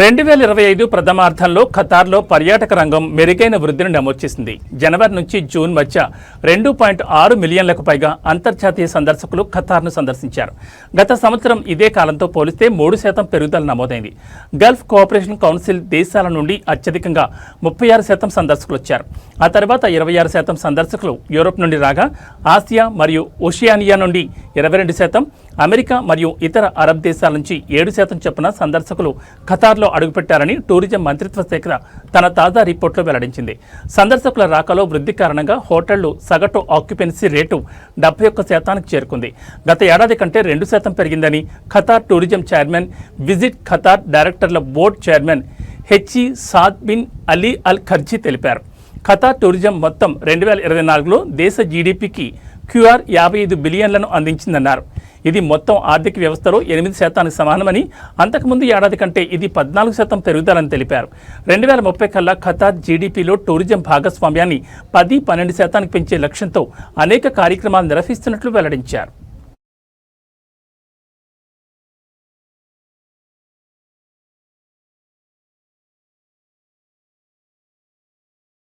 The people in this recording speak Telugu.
రెండు వేల ఇరవై ఐదు ప్రథమార్థంలో ఖతార్లో పర్యాటక రంగం మెరుగైన వృద్ధిని నమోదు చేసింది. జనవరి నుంచి జూన్ మధ్య రెండు పాయింట్ ఆరు మిలియన్లకు పైగా అంతర్జాతీయ సందర్శకులు ఖతార్ను సందర్శించారు. గత సంవత్సరం ఇదే కాలంతో పోలిస్తే మూడు శాతం పెరుగుదల నమోదైంది. గల్ఫ్ కోఆపరేషన్ కౌన్సిల్ దేశాల నుండి అత్యధికంగా ముప్పై ఆరు శాతం సందర్శకులు వచ్చారు. ఆ తర్వాత ఇరవై ఆరు శాతం సందర్శకులు యూరోప్ నుండి రాగా ఆసియా మరియు ఓషియానియా నుండి ఇరవై రెండు శాతం అమెరికా మరియు ఇతర అరబ్ దేశాల నుంచి ఏడు శాతం చొప్పున సందర్శకులు ఖతార్లో అడుగుపెట్టారని టూరిజం మంత్రిత్వ శాఖ తన తాజా రిపోర్టులో వెల్లడించింది. సందర్శకుల రాకలో వృద్ధి కారణంగా హోటళ్ళు సగటు ఆక్యుపెన్సీ రేటు డెబ్బై ఒక్క శాతానికి చేరుకుంది. గత ఏడాది కంటే రెండు శాతం పెరిగిందని Qatar tourism chairman visit Qatar డైరెక్టర్ల board chairman HE Saad bin Ali Al Kharji తెలిపారు. ఖతార్ టూరిజం మొత్తం రెండు వేల ఇరవై నాలుగులో దేశ జీడిపికి క్యూఆర్ యాభై ఐదు బిలియన్లను అందించిందన్నారు. ఇది మొత్తం ఆర్థిక వ్యవస్థలో ఎనిమిది శాతానికి సమానమని అంతకుముందు ఏడాది కంటే ఇది పద్నాలుగు శాతం పెరుగుదలని తెలిపారు. రెండు వేల ముప్పై కల్లా ఖతార్ జీడిపిలో టూరిజం భాగస్వామ్యాన్ని పది పన్నెండు శాతానికి పెంచే లక్ష్యంతో అనేక కార్యక్రమాలు నిర్వహిస్తున్నట్లు వెల్లడించారు.